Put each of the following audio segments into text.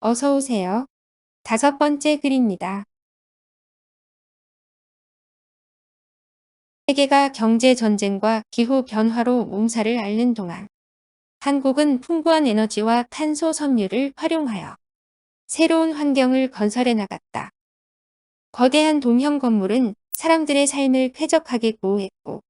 어서 오세요. 다섯 번째 글입니다. 세계가 경제 전쟁과 기후 변화로 몸살을 앓는 동안 한국은 풍부한 에너지와 탄소 섬유를 활용하여 새로운 환경을 건설해 나갔다. 거대한 동형 건물은 사람들의 삶을 쾌적하게 보호했고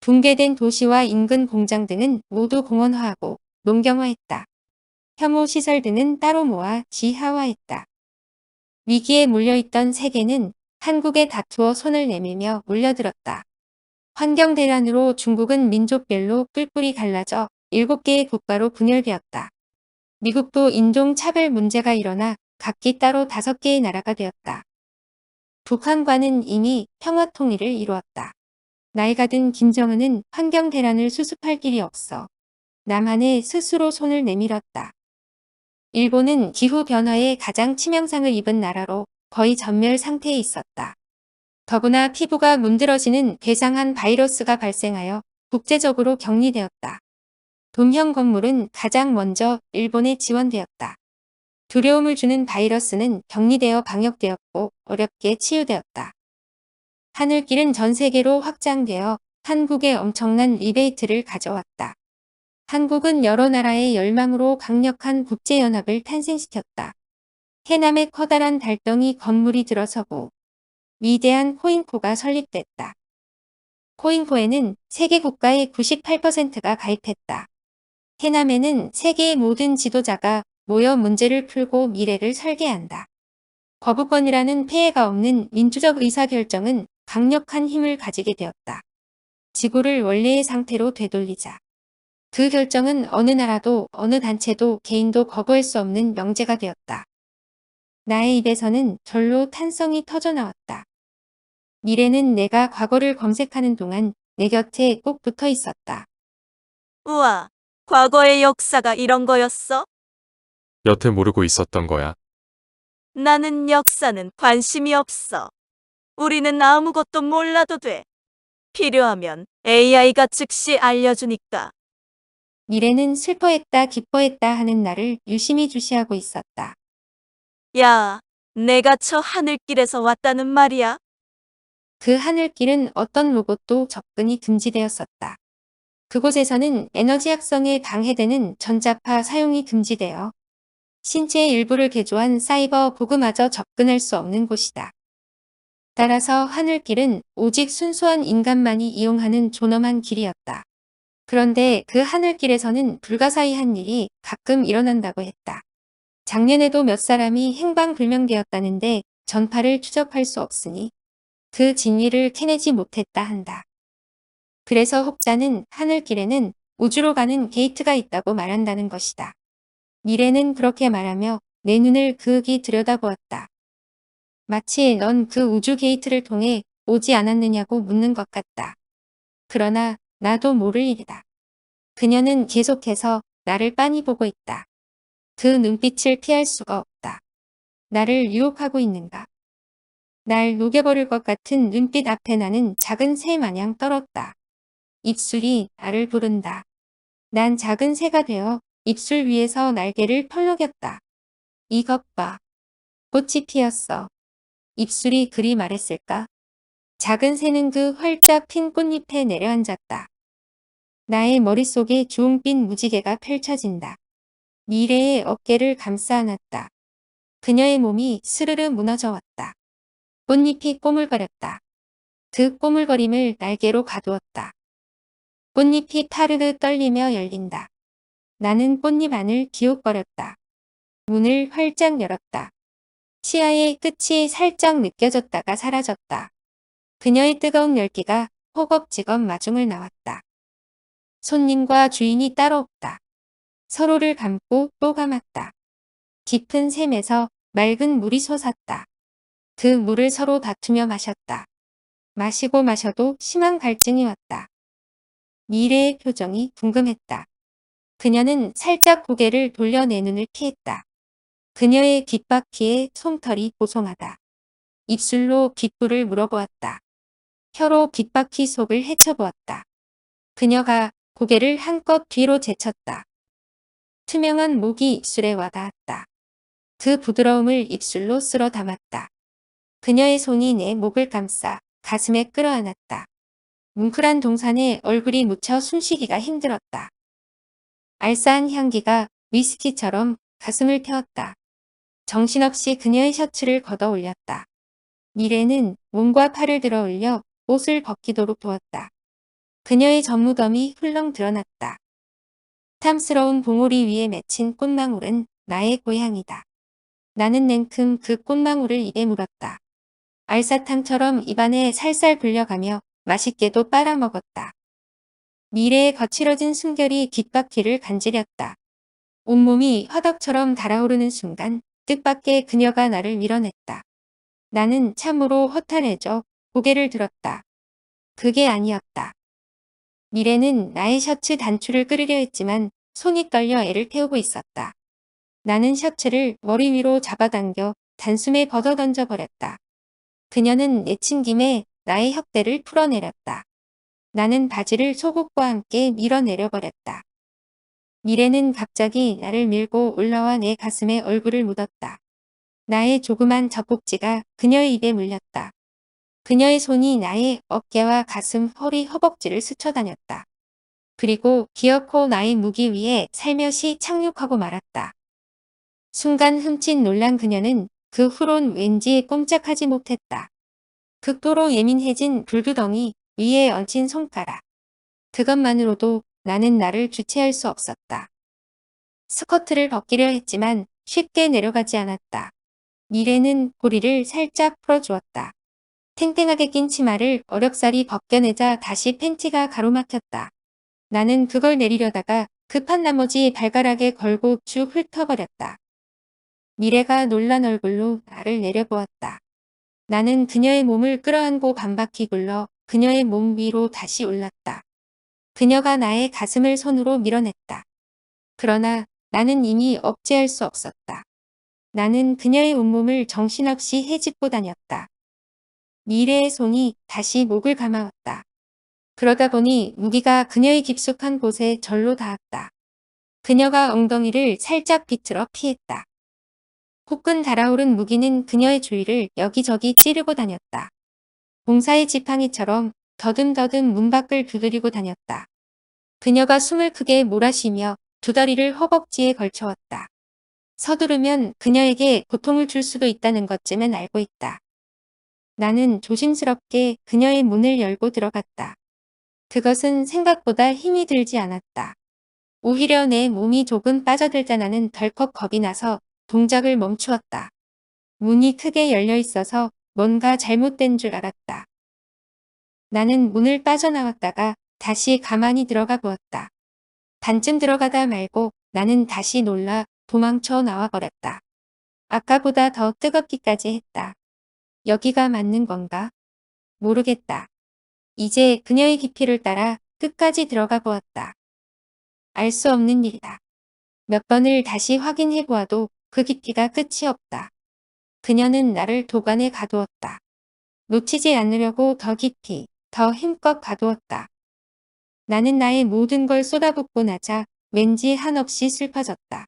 붕괴된 도시와 인근 공장 등은 모두 공원화하고 농경화했다. 혐오 시설 등은 따로 모아 지하화했다. 위기에 몰려있던 세계는 한국에 다투어 손을 내밀며 몰려들었다. 환경 대란으로 중국은 민족별로 뿔뿔이 갈라져 7개의 국가로 분열되었다. 미국도 인종 차별 문제가 일어나 각기 따로 5개의 나라가 되었다. 북한과는 이미 평화 통일을 이루었다. 나이가 든 김정은은 환경 대란을 수습할 길이 없어 남한에 스스로 손을 내밀었다. 일본은 기후변화에 가장 치명상을 입은 나라로 거의 전멸 상태에 있었다. 더구나 피부가 문드러지는 괴상한 바이러스가 발생하여 국제적으로 격리되었다. 동형 건물은 가장 먼저 일본에 지원되었다. 두려움을 주는 바이러스는 격리되어 방역되었고 어렵게 치유되었다. 하늘길은 전 세계로 확장되어 한국에 엄청난 리베이트를 가져왔다. 한국은 여러 나라의 열망으로 강력한 국제연합을 탄생시켰다. 해남의 커다란 달덩이 건물이 들어서고 위대한 코인코가 설립됐다. 코인코에는 세계 국가의 98%가 가입했다. 해남에는 세계의 모든 지도자가 모여 문제를 풀고 미래를 설계한다. 거부권이라는 폐해가 없는 민주적 의사결정은 강력한 힘을 가지게 되었다. 지구를 원래의 상태로 되돌리자. 그 결정은 어느 나라도 어느 단체도 개인도 거부할 수 없는 명제가 되었다. 나의 입에서는 절로 탄성이 터져나왔다. 미래는 내가 과거를 검색하는 동안 내 곁에 꼭 붙어 있었다. 우와, 과거의 역사가 이런 거였어? 여태 모르고 있었던 거야. 나는 역사는 관심이 없어. 우리는 아무것도 몰라도 돼. 필요하면 AI가 즉시 알려주니까. 미래는 슬퍼했다 기뻐했다 하는 나를 유심히 주시하고 있었다. 야, 내가 저 하늘길에서 왔다는 말이야? 그 하늘길은 어떤 로봇도 접근이 금지되었었다. 그곳에서는 에너지 학성에 방해되는 전자파 사용이 금지되어 신체의 일부를 개조한 사이버 보그마저 접근할 수 없는 곳이다. 따라서 하늘길은 오직 순수한 인간만이 이용하는 존엄한 길이었다. 그런데 그 하늘길에서는 불가사의한 일이 가끔 일어난다고 했다. 작년에도 몇 사람이 행방불명되었다는데 전파를 추적할 수 없으니 그 진위를 캐내지 못했다 한다. 그래서 혹자는 하늘길에는 우주로 가는 게이트가 있다고 말한다는 것이다. 미래는 그렇게 말하며 내 눈을 그윽이 들여다보았다. 마치 넌 그 우주 게이트를 통해 오지 않았느냐고 묻는 것 같다. 그러나 나도 모를 일이다. 그녀는 계속해서 나를 빤히 보고 있다. 그 눈빛을 피할 수가 없다. 나를 유혹하고 있는가? 날 녹여버릴 것 같은 눈빛 앞에 나는 작은 새 마냥 떨었다. 입술이 나를 부른다. 난 작은 새가 되어 입술 위에서 날개를 펄럭였다. 이것 봐. 꽃이 피었어. 입술이 그리 말했을까? 작은 새는 그 활짝 핀 꽃잎에 내려앉았다. 나의 머릿속에 주홍빛 무지개가 펼쳐진다. 미래의 어깨를 감싸 안았다. 그녀의 몸이 스르르 무너져 왔다. 꽃잎이 꼬물거렸다. 그 꼬물거림을 날개로 가두었다. 꽃잎이 파르르 떨리며 열린다. 나는 꽃잎 안을 기웃거렸다. 문을 활짝 열었다. 치아의 끝이 살짝 느껴졌다가 사라졌다. 그녀의 뜨거운 열기가 허겁지겁 마중을 나왔다. 손님과 주인이 따로 없다. 서로를 감고 또 감았다. 깊은 샘에서 맑은 물이 솟았다. 그 물을 서로 다투며 마셨다. 마시고 마셔도 심한 갈증이 왔다. 미래의 표정이 궁금했다. 그녀는 살짝 고개를 돌려 내 눈을 피했다. 그녀의 귓바퀴에 솜털이 보송하다. 입술로 귓불을 물어보았다. 혀로 귓바퀴 속을 헤쳐보았다. 그녀가 고개를 한껏 뒤로 제쳤다. 투명한 목이 입술에 와닿았다. 그 부드러움을 입술로 쓸어 담았다. 그녀의 손이 내 목을 감싸 가슴에 끌어안았다. 뭉클한 동산에 얼굴이 묻혀 숨쉬기가 힘들었다. 알싸한 향기가 위스키처럼 가슴을 태웠다. 정신없이 그녀의 셔츠를 걷어 올렸다. 미래는 몸과 팔을 들어 올려 옷을 벗기도록 도왔다. 그녀의 전무덤이 훌렁 드러났다. 탐스러운 봉우리 위에 맺힌 꽃망울은 나의 고향이다. 나는 냉큼 그 꽃망울을 입에 물었다. 알사탕처럼 입안에 살살 불려가며 맛있게도 빨아먹었다. 미래의 거칠어진 숨결이 귓바퀴를 간지렸다. 온몸이 화덕처럼 달아오르는 순간 뜻밖의 그녀가 나를 밀어냈다. 나는 참으로 허탈해져 고개를 들었다. 그게 아니었다. 미래는 나의 셔츠 단추를 끌으려 했지만 손이 떨려 애를 태우고 있었다. 나는 셔츠를 머리 위로 잡아당겨 단숨에 걷어 던져버렸다. 그녀는 내친 김에 나의 혁대를 풀어내렸다. 나는 바지를 속옷과 함께 밀어내려버렸다. 미래는 갑자기 나를 밀고 올라와 내 가슴에 얼굴을 묻었다. 나의 조그만 젖꼭지가 그녀의 입에 물렸다. 그녀의 손이 나의 어깨와 가슴, 허리, 허벅지를 스쳐다녔다. 그리고 기어코 나의 무기 위에 살며시 착륙하고 말았다. 순간 흠칫 놀란 그녀는 그 후론 왠지 꼼짝하지 못했다. 극도로 예민해진 불구덩이 위에 얹힌 손가락. 그것만으로도 나는 나를 주체할 수 없었다. 스커트를 벗기려 했지만 쉽게 내려가지 않았다. 미래는 고리를 살짝 풀어주었다. 탱탱하게 낀 치마를 어렵사리 벗겨내자 다시 팬티가 가로막혔다. 나는 그걸 내리려다가 급한 나머지 발가락에 걸고 쭉 훑어버렸다. 미래가 놀란 얼굴로 나를 내려보았다. 나는 그녀의 몸을 끌어안고 반바퀴 굴러 그녀의 몸 위로 다시 올랐다. 그녀가 나의 가슴을 손으로 밀어냈다. 그러나 나는 이미 억제할 수 없었다. 나는 그녀의 온몸을 정신없이 헤집고 다녔다. 미래의 손이 다시 목을 감아왔다. 그러다 보니 무기가 그녀의 깊숙한 곳에 절로 닿았다. 그녀가 엉덩이를 살짝 비틀어 피했다. 후끈 달아오른 무기는 그녀의 주위를 여기저기 찌르고 다녔다. 봉사의 지팡이처럼 더듬더듬 문 밖을 두드리고 다녔다. 그녀가 숨을 크게 몰아쉬며 두 다리를 허벅지에 걸쳐왔다. 서두르면 그녀에게 고통을 줄 수도 있다는 것쯤은 알고 있다. 나는 조심스럽게 그녀의 문을 열고 들어갔다. 그것은 생각보다 힘이 들지 않았다. 오히려 내 몸이 조금 빠져들자 나는 덜컥 겁이 나서 동작을 멈추었다. 문이 크게 열려 있어서 뭔가 잘못된 줄 알았다. 나는 문을 빠져나왔다가 다시 가만히 들어가 보았다. 반쯤 들어가다 말고 나는 다시 놀라 도망쳐 나와 버렸다. 아까보다 더 뜨겁기까지 했다. 여기가 맞는 건가? 모르겠다. 이제 그녀의 깊이를 따라 끝까지 들어가 보았다. 알 수 없는 일이다. 몇 번을 다시 확인해 보아도 그 깊이가 끝이 없다. 그녀는 나를 도관에 가두었다. 놓치지 않으려고 더 깊이, 더 힘껏 가두었다. 나는 나의 모든 걸 쏟아붓고 나자 왠지 한없이 슬퍼졌다.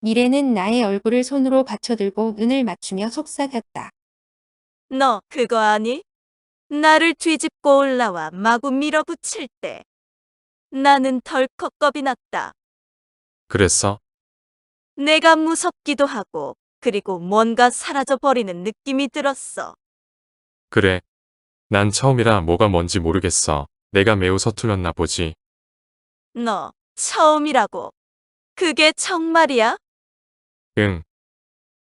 미래는 나의 얼굴을 손으로 받쳐들고 눈을 맞추며 속삭였다. 너 그거 아니? 나를 뒤집고 올라와 마구 밀어붙일 때 나는 덜컥 겁이 났다. 그랬어? 내가 무섭기도 하고 그리고 뭔가 사라져 버리는 느낌이 들었어. 그래. 난 처음이라 뭐가 뭔지 모르겠어. 내가 매우 서툴렀나 보지. 너 처음이라고. 그게 정말이야? 응,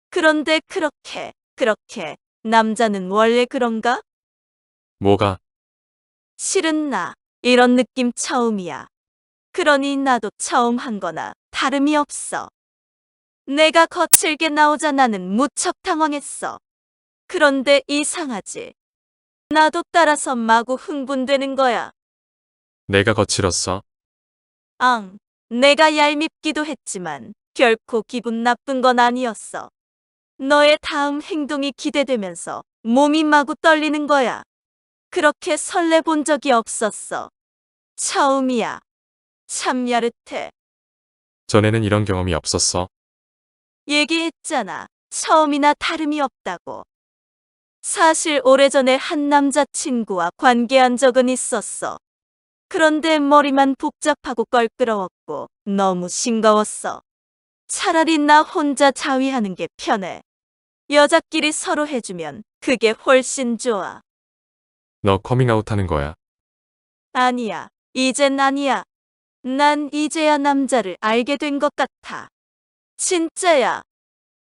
그런데 그렇게 그렇게 남자는 원래 그런가? 뭐가, 실은 나 이런 느낌 처음이야. 그러니 나도 처음 한 거나 다름이 없어. 내가 거칠게 나오자 나는 무척 당황했어. 그런데 이상하지. 나도 따라서 마구 흥분되는 거야. 내가 거칠었어? 앙, 내가 얄밉기도 했지만 결코 기분 나쁜 건 아니었어. 너의 다음 행동이 기대되면서 몸이 마구 떨리는 거야. 그렇게 설레 본 적이 없었어. 처음이야. 참 야릇해. 전에는 이런 경험이 없었어. 얘기했잖아. 처음이나 다름이 없다고. 사실 오래전에 한 남자친구와 관계한 적은 있었어. 그런데 머리만 복잡하고 껄끄러웠고 너무 싱거웠어. 차라리 나 혼자 자위하는 게 편해. 여자끼리 서로 해주면 그게 훨씬 좋아. 너 커밍아웃 하는 거야. 아니야. 이젠 아니야. 난 이제야 남자를 알게 된 것 같아. 진짜야.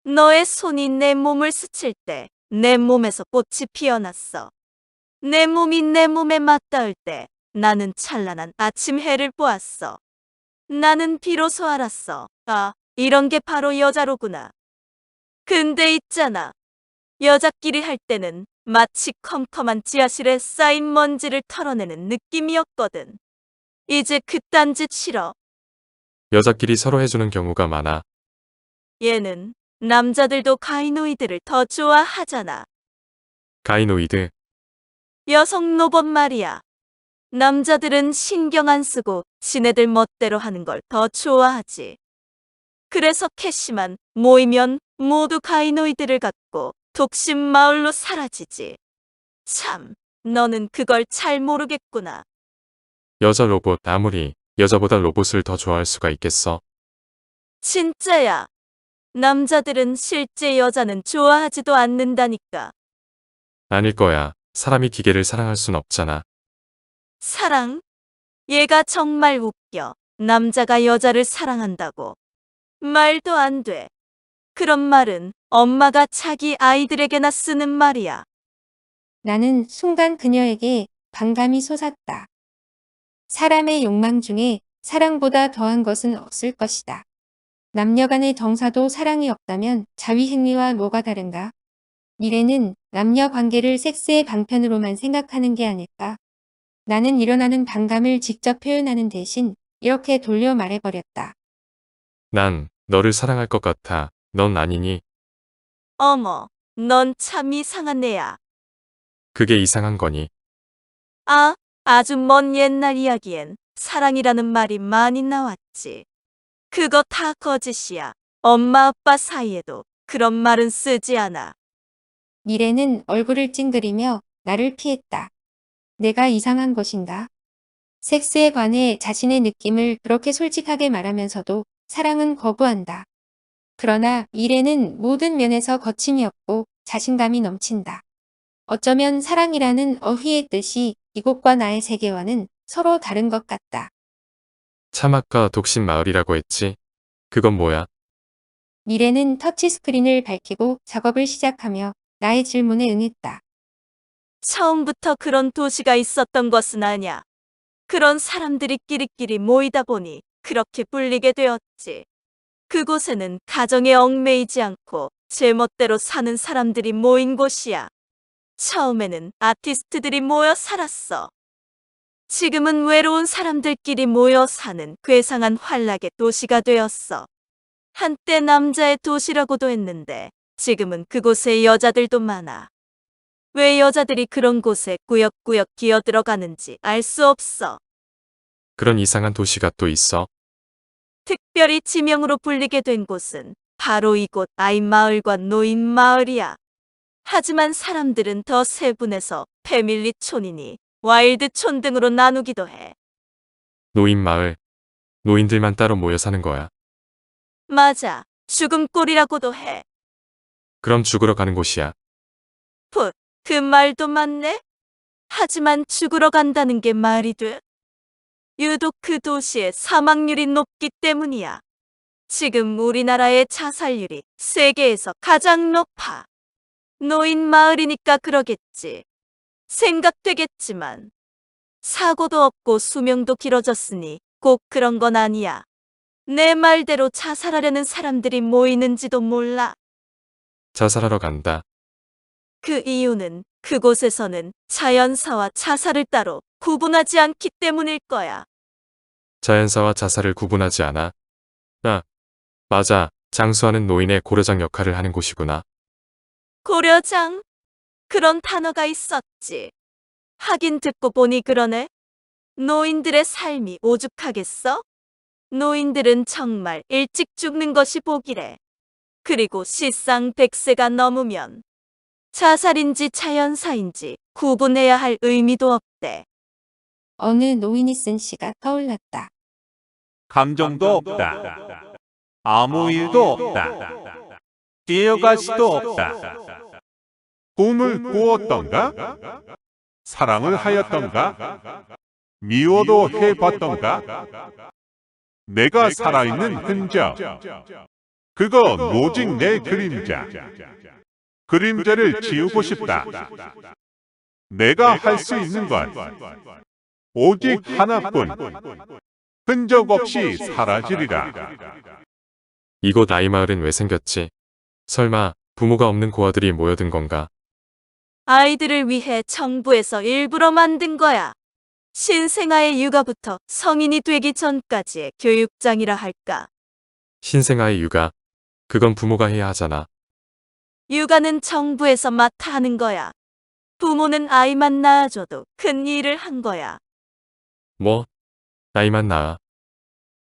너의 손이 내 몸을 스칠 때 내 몸에서 꽃이 피어났어. 내 몸이 내 몸에 맞닿을 때 나는 찬란한 아침 해를 보았어. 나는 비로소 알았어. 아, 이런 게 바로 여자로구나. 근데 있잖아. 여자끼리 할 때는 마치 컴컴한 지하실에 쌓인 먼지를 털어내는 느낌이었거든. 이제 그딴 짓 싫어. 여자끼리 서로 해주는 경우가 많아. 얘는 남자들도 가이노이드를 더 좋아하잖아. 가이노이드. 여성 로봇 말이야. 남자들은 신경 안 쓰고 지네들 멋대로 하는 걸 더 좋아하지. 그래서 캐시만 모이면 모두 가이노이드를 갖고 독심 마을로 사라지지. 참, 너는 그걸 잘 모르겠구나. 여자 로봇 아무리 여자보다 로봇을 더 좋아할 수가 있겠어. 진짜야. 남자들은 실제 여자는 좋아하지도 않는다니까. 아닐 거야. 사람이 기계를 사랑할 순 없잖아. 사랑? 얘가 정말 웃겨. 남자가 여자를 사랑한다고. 말도 안 돼. 그런 말은 엄마가 자기 아이들에게나 쓰는 말이야. 나는 순간 그녀에게 반감이 솟았다. 사람의 욕망 중에 사랑보다 더한 것은 없을 것이다. 남녀 간의 정사도 사랑이 없다면 자위 행위와 뭐가 다른가? 미래는 남녀 관계를 섹스의 방편으로만 생각하는 게 아닐까? 나는 일어나는 반감을 직접 표현하는 대신 이렇게 돌려 말해버렸다. 난 너를 사랑할 것 같아. 넌 아니니? 어머, 넌 참 이상한 애야. 그게 이상한 거니? 아, 아주 먼 옛날 이야기엔 사랑이라는 말이 많이 나왔지. 그거 다 거짓이야. 엄마 아빠 사이에도 그런 말은 쓰지 않아. 미래는 얼굴을 찡그리며 나를 피했다. 내가 이상한 것인가? 섹스에 관해 자신의 느낌을 그렇게 솔직하게 말하면서도 사랑은 거부한다. 그러나 미래는 모든 면에서 거침이 없고 자신감이 넘친다. 어쩌면 사랑이라는 어휘의 뜻이 이곳과 나의 세계와는 서로 다른 것 같다. 참 아까 독신 마을이라고 했지? 그건 뭐야? 미래는 터치스크린을 밝히고 작업을 시작하며 나의 질문에 응했다. 처음부터 그런 도시가 있었던 것은 아냐. 그런 사람들이 끼리끼리 모이다 보니 그렇게 불리게 되었지. 그곳에는 가정에 얽매이지 않고 제멋대로 사는 사람들이 모인 곳이야. 처음에는 아티스트들이 모여 살았어. 지금은 외로운 사람들끼리 모여 사는 괴상한 환락의 도시가 되었어. 한때 남자의 도시라고도 했는데 지금은 그곳에 여자들도 많아. 왜 여자들이 그런 곳에 꾸역꾸역 기어 들어가는지 알 수 없어. 그런 이상한 도시가 또 있어? 특별히 지명으로 불리게 된 곳은 바로 이곳 아이마을과 노인마을이야. 하지만 사람들은 더 세분해서 패밀리촌이니 와일드촌 등으로 나누기도 해. 노인 마을. 노인들만 따로 모여 사는 거야. 맞아. 죽음골이라고도 해. 그럼 죽으러 가는 곳이야. 풋, 그 말도 맞네? 하지만 죽으러 간다는 게 말이 돼? 유독 그 도시의 사망률이 높기 때문이야. 지금 우리나라의 자살률이 세계에서 가장 높아. 노인 마을이니까 그러겠지. 생각되겠지만. 사고도 없고 수명도 길어졌으니 꼭 그런 건 아니야. 내 말대로 자살하려는 사람들이 모이는지도 몰라. 자살하러 간다. 그 이유는 그곳에서는 자연사와 자살을 따로 구분하지 않기 때문일 거야. 자연사와 자살을 구분하지 않아. 아, 맞아. 장수하는 노인의 고려장 역할을 하는 곳이구나. 고려장? 그런 단어가 있었지. 하긴 듣고 보니 그러네. 노인들의 삶이 오죽하겠어? 노인들은 정말 일찍 죽는 것이 복이래. 그리고 시상 100세가 넘으면 자살인지 자연사인지 구분해야 할 의미도 없대. 어느 노인이 쓴 시가 떠올랐다. 감정도 없다. 아무 일도 없다. 뛰어갈 수도 없다. 꿈을 꾸었던가? 사랑을 하였던가? 미워도 해봤던가? 내가 살아있는 흔적. 그건 오직 내 그림자. 그림자를 지우고 싶다. 내가 할 수 있는 것. 오직 하나뿐. 흔적 없이 사라지리라. 이곳 아이 마을은 왜 생겼지? 설마 부모가 없는 고아들이 모여든 건가? 아이들을 위해 정부에서 일부러 만든 거야. 신생아의 육아부터 성인이 되기 전까지의 교육장이라 할까. 신생아의 육아. 그건 부모가 해야 하잖아. 육아는 정부에서 맡아 하는 거야. 부모는 아이만 낳아줘도 큰 일을 한 거야. 뭐? 나이만 낳아.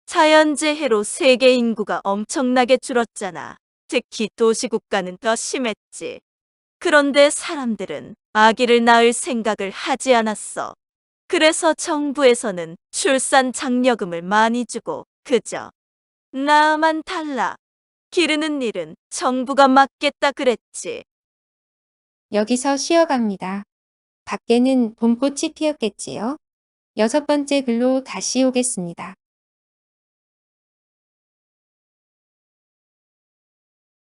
자연재해로 세계 인구가 엄청나게 줄었잖아. 특히 도시국가는 더 심했지. 그런데 사람들은 아기를 낳을 생각을 하지 않았어. 그래서 정부에서는 출산 장려금을 많이 주고 그저 나만 달라. 기르는 일은 정부가 맡겠다 그랬지. 여기서 쉬어갑니다. 밖에는 봄꽃이 피었겠지요? 여섯 번째 글로 다시 오겠습니다.